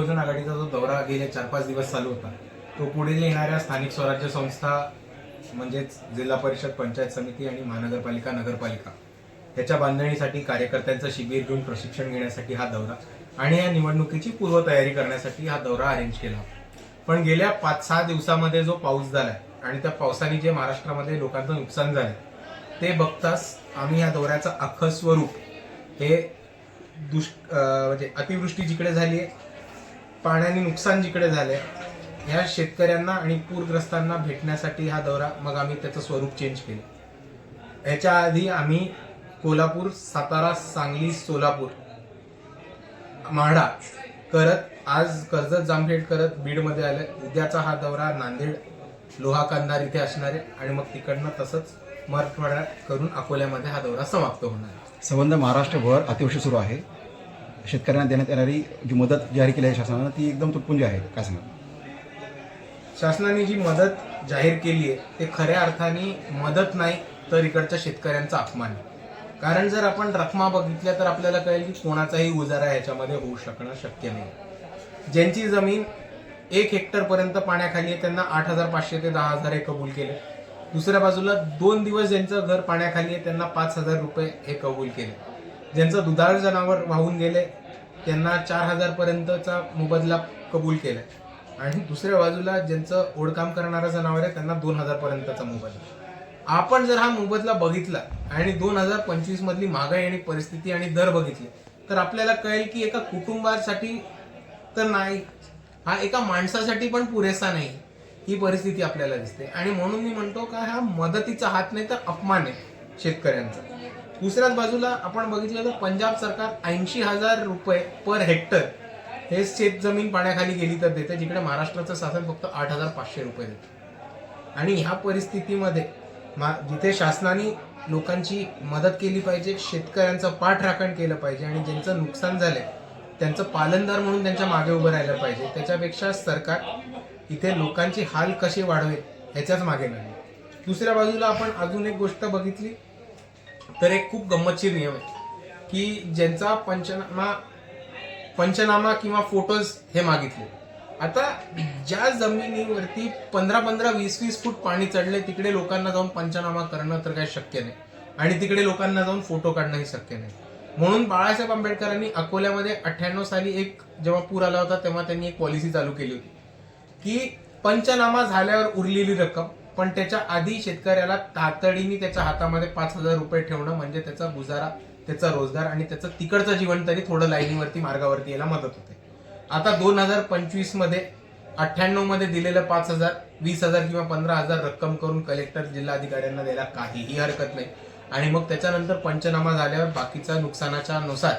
बहुजन आघाडीचा जो दौरा गेले चार पाच दिवस चालू होता तो पुढे येणाऱ्या स्थानिक स्वराज्य संस्था म्हणजेच जिल्हा परिषद पंचायत समिती आणि महानगरपालिका नगरपालिका त्याच्या बांधणीसाठी कार्यकर्त्यांचं शिबिर घेऊन प्रशिक्षण घेण्यासाठी हा दौरा आणि या निवडणुकीची पूर्वतयारी करण्यासाठी हा दौरा अरेंज केला पण गेल्या पाच सहा दिवसामध्ये जो पाऊस झाला आणि त्या पावसाने जे महाराष्ट्रामध्ये लोकांचं नुकसान झालंय ते बघताच आम्ही या दौऱ्याचं अख्खं स्वरूप हे दुष् म्हणजे अतिवृष्टी जिकडे झाली आहे पाण्याने नुकसान जिकडे झाले ह्या शेतकऱ्यांना आणि पूरग्रस्तांना भेटण्यासाठी हा दौरा मग आम्ही त्याचं स्वरूप चेंज केलं. याच्या आधी आम्ही कोल्हापूर सातारा सांगली सोलापूर माढा करत आज कर्जत जामखेड करत बीडमध्ये आले उद्याचा हा दौरा नांदेड लोहा कंधार इथे असणारे आणि मग तिकडनं तसंच मराठवाड्यात करून अकोल्यामध्ये हा दौरा समाप्त होणार संबंध महाराष्ट्रभर अतिवृष्टी सुरू आहे. शेतकऱ्यांना देण्यात येणारी जी मदत जाहीर केली आहे शासनानं ती एकदम तुटपुंजी आहे. काय सांगा शासनाने जी मदत जाहीर केली आहे ते खऱ्या अर्थाने मदत नाही तर इकडच्या शेतकऱ्यांचा अपमान आहे. कारण जर आपण रकमा बघितल्या तर आपल्याला कळेल की कोणाचाही उजारा ह्याच्यामध्ये होऊ शकणं शक्य नाही. ज्यांची जमीन एक हेक्टरपर्यंत पाण्याखाली आहे त्यांना आठ हजार पाचशे ते दहा हजार हे कबूल केले. दुसऱ्या बाजूला दोन दिवस ज्यांचं घर पाण्याखाली आहे त्यांना पाच हजार रुपये हे कबूल केले. ज्यांचं दुधाळ जनावर वाहून गेले त्यांना चार हजार पर्यंतचा मोबदला कबूल केलाय. आणि दुसऱ्या बाजूला ज्यांचं ओढकाम करणारा जनावर आहे त्यांना दोन हजार पर्यंतचा मोबदला. आपण जर हा मोबदला बघितला आणि दोन हजार पंचवीस मधली महागाई आणि परिस्थिती आणि दर बघितले तर आपल्याला कळेल की एका कुटुंबासाठी तर नाही हा एका माणसासाठी पण पुरेसा नाही ही परिस्थिती आपल्याला दिसते. आणि म्हणून मी म्हणतो का हा मदतीचा हात नाही तर अपमान आहे शेतकऱ्यांचा. दुसऱ्याच बाजूला आपण बघितलं तर पंजाब सरकार ऐंशी हजार रुपये पर हेक्टर हे शेत जमीन पाण्याखाली गेली तर देते जिकडे महाराष्ट्राचं शासन फक्त आठ हजार पाचशे रुपये देते. आणि ह्या परिस्थितीमध्ये मा जिथे शासनाने लोकांची मदत केली पाहिजे शेतकऱ्यांचं पाठराखण केलं पाहिजे आणि ज्यांचं नुकसान झालंय त्यांचं पालनदार म्हणून त्यांच्या मागे उभं राहिलं पाहिजे. त्याच्यापेक्षा सरकार इथे लोकांची हाल कसे वाढवेल ह्याच्याच मागे नाही दुसऱ्या बाजूला आपण अजून एक गोष्ट बघितली तर एक खूप गंमतशीर नियम आहे की ज्यांचा पंचनामा पंचनामा किंवा फोटोज हे मागितले. आता ज्या जमिनीवरती पंधरा पंधरा वीस वीस फूट पाणी चढले तिकडे लोकांना जाऊन पंचनामा करणं तर काही शक्य नाही. आणि तिकडे लोकांना जाऊन फोटो काढणंही शक्य नाही. म्हणून बाळासाहेब आंबेडकरांनी अकोल्यामध्ये अठ्ठ्याण्णव साली एक जेव्हा पूर आला होता तेव्हा त्यांनी एक पॉलिसी चालू केली होती की पंचनामा झाल्यावर उरलेली रक्कम पण त्याच्या आधी शेतकऱ्याला तातडीने त्याच्या हातामध्ये पाच हजार रुपये ठेवणं म्हणजे त्याचा गुजारा त्याचा रोजगार आणि त्याचं तिकडचं जीवन तरी थोडं लाईनीवरती मार्गावरती यायला मदत होते. आता दोन हजार पंचवीसमध्ये अठ्ठ्याण्णवमध्ये दिलेलं पाच हजार वीस हजार किंवा पंधरा हजार रक्कम करून कलेक्टर जिल्हाधिकाऱ्यांना द्यायला काहीही हरकत नाही. आणि मग त्याच्यानंतर पंचनामा झाल्यावर बाकीचा नुकसानाच्या नुसार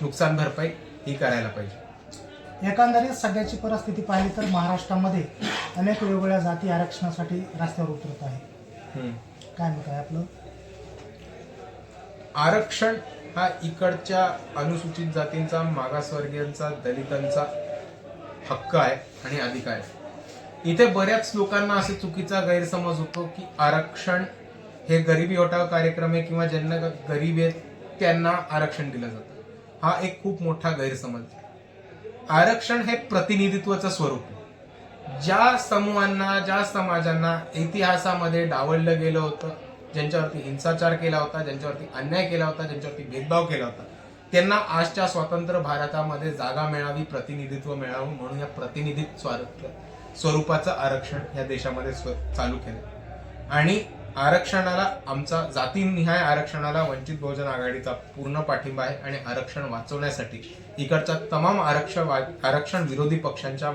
नुकसान भरपाई ही करायला पाहिजे. एकंदरीत सध्याची परिस्थिती पाहिली तर महाराष्ट्रामध्ये अनेक वेगवेगळ्या जाती आरक्षणासाठी रस्त्यावर उतरत आहे. काय मत आहे आपलं आरक्षण हा इकडच्या अनुसूचित जातींचा मागासवर्गीयांचा दलितांचा हक्क आहे आणि अधिकार आहे इथे बऱ्याच लोकांना असे चुकीचा गैरसमज होतो की आरक्षण हे गरिबी हटाव कार्यक्रम आहे किंवा ज्यांना गरीब आहेत त्यांना आरक्षण दिलं जातं हा एक खूप मोठा गैरसमज आहे. आरक्षण हे प्रतिनिधित्वाचं स्वरूप. ज्या समूहांना ज्या समाजांना इतिहासामध्ये डावललं गेलं होतं ज्यांच्यावरती हिंसाचार केला होता ज्यांच्यावरती अन्याय केला होता ज्यांच्यावरती भेदभाव केला होता त्यांना आजच्या स्वतंत्र भारतामध्ये जागा मिळावी प्रतिनिधित्व मिळावं म्हणून या प्रतिनिधित्व स्वरूपाचं आरक्षण या देशामध्ये स्व- चालू केलं. आणि आरक्षणाला आमचा जातीनिहाय आरक्षणाला वंचित बहुजन आघाडीचा पूर्ण पाठिंबा आहे आणि आरक्षण वाचवण्यासाठी इकडच्या तमाम आरक्षण आरक्षण विरोधी पक्षांच्या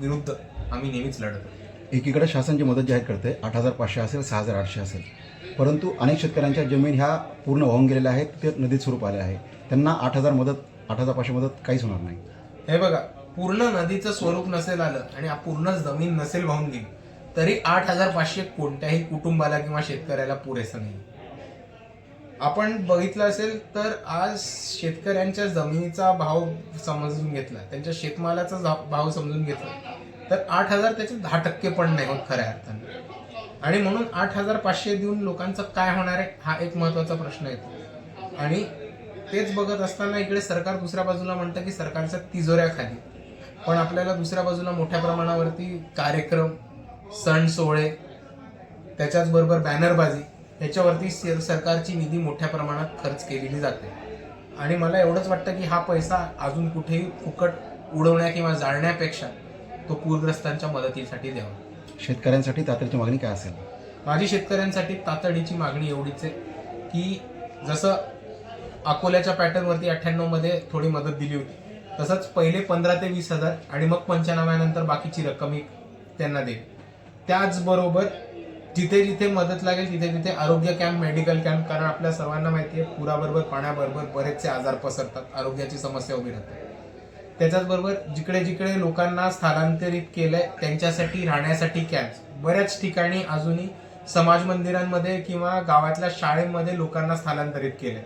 विरुद्ध आम्ही नेहमीच लढत. एकीकडे शासन जी मदत जाहीर करते आठ हजार पाचशे असेल सहा हजार आठशे असेल. परंतु अनेक शेतकऱ्यांच्या जमीन ह्या पूर्ण वाहून गेलेल्या आहेत ते नदीत स्वरूप आले आहे. त्यांना आठ हजार मदत आठ हजार पाचशे मदत काहीच होणार नाही. हे बघा पूर्ण नदीचं स्वरूप नसेल आलं आणि पूर्ण जमीन नसेल वाहून गेली तरी आठ हजार पाचशे कोणत्याही कुटुंबाला किंवा शेतकऱ्याला पुरेसं नाही. आपण बघितलं असेल तर आज शेतकऱ्यांच्या जमिनीचा भाव समजून घेतला त्यांच्या शेतमालाचा जा- भाव समजून घेतला तर आठ हजार त्याचे दहा टक्के पण नाही होत खऱ्या अर्थाने. आणि म्हणून आठ हजार पाचशे देऊन लोकांचं काय होणार आहे हा एक महत्त्वाचा प्रश्न येतो आणि तेच बघत असताना इकडे सरकार दुसऱ्या बाजूला म्हणतं की सरकारच्या तिजोऱ्या खाली पण आपल्याला दुसऱ्या बाजूला मोठ्या प्रमाणावरती कार्यक्रम सण सोहळे त्याच्याचबरोबर बॅनरबाजी याच्यावरती से- सरकारची निधी मोठ्या प्रमाणात खर्च केलेली जाते. आणि मला एवढंच वाटतं की हा पैसा अजून कुठेही फुकट उडवण्या किंवा जाळण्यापेक्षा तो पूरग्रस्तांच्या मदतीसाठी द्यावा. शेतकऱ्यांसाठी तातडीची मागणी काय असेल? माझी शेतकऱ्यांसाठी तातडीची मागणी एवढीच आहे की जसं अकोल्याच्या पॅटर्नवरती अठ्ठ्याण्णवमध्ये थोडी मदत दिली होती तसंच पहिले पंधरा ते वीस हजार आणि मग पंचनाम्यानंतर बाकीची रक्कम ही त्यांना देईल. त्याचबरोबर जिथे जिथे मदत लागेल तिथे तिथे आरोग्य कॅम्प मेडिकल कॅम्प कारण आपल्या सर्वांना माहिती आहे पुराबरोबर पाण्याबरोबर बरेचसे आजार पसरतात आरोग्याची समस्या उभी राहते. त्याच्याचबरोबर जिकडे जिकडे लोकांना स्थलांतरित केलंय त्यांच्यासाठी राहण्यासाठी कॅम्प बऱ्याच ठिकाणी अजूनही समाज मंदिरांमध्ये किंवा गावातल्या शाळेमध्ये लोकांना स्थलांतरित केलंय.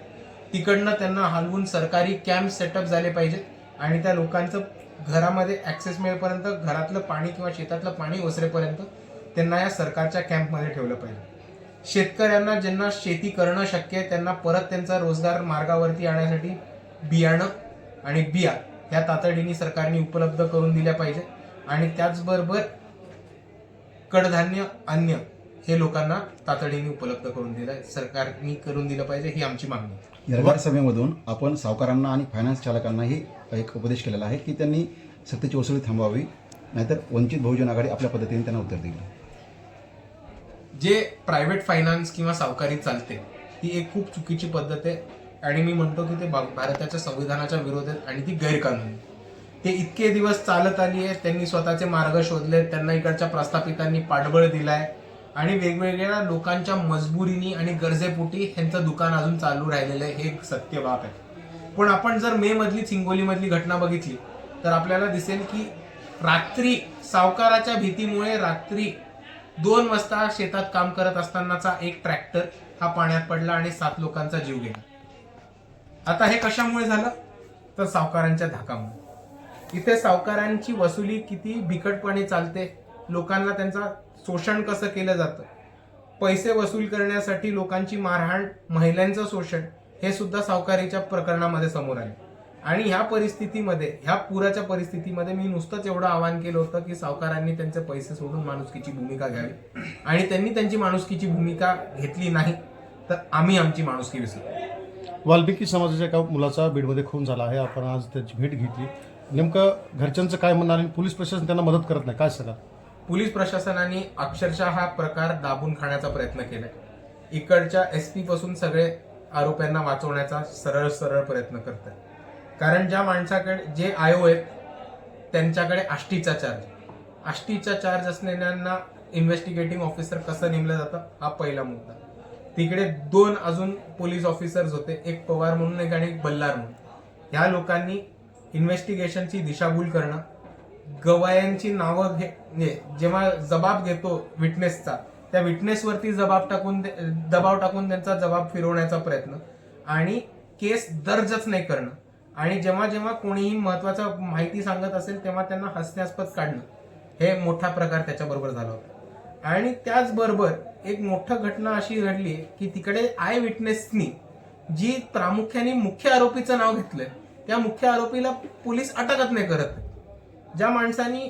तिकडनं त्यांना हलवून सरकारी कॅम्प सेटअप झाले पाहिजेत आणि त्या लोकांचं घरामध्ये ऍक्सेस मिळेपर्यंत घरातलं पाणी किंवा शेतातलं पाणी ओसरेपर्यंत त्यांना या सरकारच्या कॅम्पमध्ये ठेवलं पाहिजे. शेतकऱ्यांना ज्यांना शेती करणं शक्य आहे त्यांना परत त्यांचा रोजगार मार्गावरती आणण्यासाठी बियाणं आणि बिया ह्या तातडीने सरकारने उपलब्ध करून दिल्या पाहिजे. आणि त्याचबरोबर कडधान्य अन्न हे लोकांना तातडीने उपलब्ध करून दिलं सरकारने करून दिलं पाहिजे ही आमची मागणी आहे. सभेमधून आपण सावकारांना आणि फायनान्स चालकांनाही एक उपदेश केलेला आहे की त्यांनी सक्तीची वसुली थांबवावी नाहीतर वंचित बहुजन आघाडी आपल्या पद्धतीने त्यांना उत्तर देईल. जे प्रायव्हेट फायनान्स किंवा सावकारी चालते ती एक खूप चुकीची पद्धत आहे. आणि मी म्हणतो की ते भारताच्या संविधानाच्या विरोधात आणि ती गैरकानूनी. ते इतके दिवस चालत आली आहे त्यांनी स्वतःचे मार्ग शोधले त्यांना इकडच्या प्रस्थापितांनी पाठबळ दिलाय. आणि वेगवेगळ्या लोकांच्या मजबुरीनी आणि गरजेपोटी ह्यांचं दुकान अजून चालू राहिलेलं आहे हे सत्य बाब आहे. पण आपण जर मे मधली हिंगोली मधली घटना बघितली तर आपल्याला दिसेल की रात्री सावकाराच्या भीतीमुळे रात्री दोन वाजता शेतात काम करत असतानाचा एक ट्रॅक्टर हा पाण्यात पडला आणि सात लोकांचा जीव गेला. आता हे कशामुळे झालं? तर सावकारांच्या धाकामुळे. इथे सावकारांची वसुली किती बिकटपणे चालते लोकांना त्यांचा शोषण कसं केलं जातं? पैसे वसूल करण्यासाठी लोकांची मारहाण महिलांचं शोषण हे सुद्धा सावकारीच्या प्रकरणामध्ये समोर आले. आणि ह्या परिस्थितीमध्ये ह्या पुराच्या परिस्थितीमध्ये मी नुसतंच एवढं आवाहन केलं होतं की सावकारांनी त्यांचे पैसे सोडून माणुसकीची भूमिका घ्यावी. आणि त्यांनी त्यांची माणुसकीची भूमिका घेतली नाही तर आम्ही आमची माणुसकी विसरू वाल्मिकी समाजाच्या एका मुलाचा बीडमध्ये खून झाला आहे. आपण आज त्याची भेट घेतली. नेमकं घरच्यांचं काय म्हणणं आणि पोलीस प्रशासन त्यांना मदत करत नाही काय सांगा पोलीस प्रशासनाने अक्षरशः हा प्रकार दाबून खाण्याचा प्रयत्न केलाय. इकडच्या एस पी पासून सगळे आरोप्यांना वाचवण्याचा सरळ सरळ प्रयत्न करतात कारण ज्या माणसाकडे जे आयो आहेत त्यांच्याकडे आष्टीचा चार्ज आष्टीचा चार्ज असलेल्यांना इन्व्हेस्टिगेटिंग ऑफिसर कसं नेमलं जातं हा पहिला मुद्दा. तिकडे दोन अजून पोलीस ऑफिसर्स होते एक पवार म्हणून एक आणि एक बल्लार म्हणून. ह्या लोकांनी इन्व्हेस्टिगेशनची दिशाभूल करणं गवायांची नावं घे जेव्हा जबाब घेतो विटनेसचा त्या विटनेसवरती जबाब टाकून दबाव टाकून त्यांचा जबाब फिरवण्याचा प्रयत्न आणि केस दर्जच नाही करणं. आणि जेव्हा जेव्हा कोणीही महत्त्वाचा माहिती सांगत असेल तेव्हा त्यांना हसण्यास्पद काढणं हे मोठा प्रकार त्याच्याबरोबर झाला होता. आणि त्याचबरोबर एक मोठं घटना अशी घडली की तिकडे आय विटनेसनी जी प्रामुख्याने मुख्य आरोपीचं नाव घेतलंय त्या मुख्य आरोपीला पोलीस अटकच नाही करत. ज्या माणसानी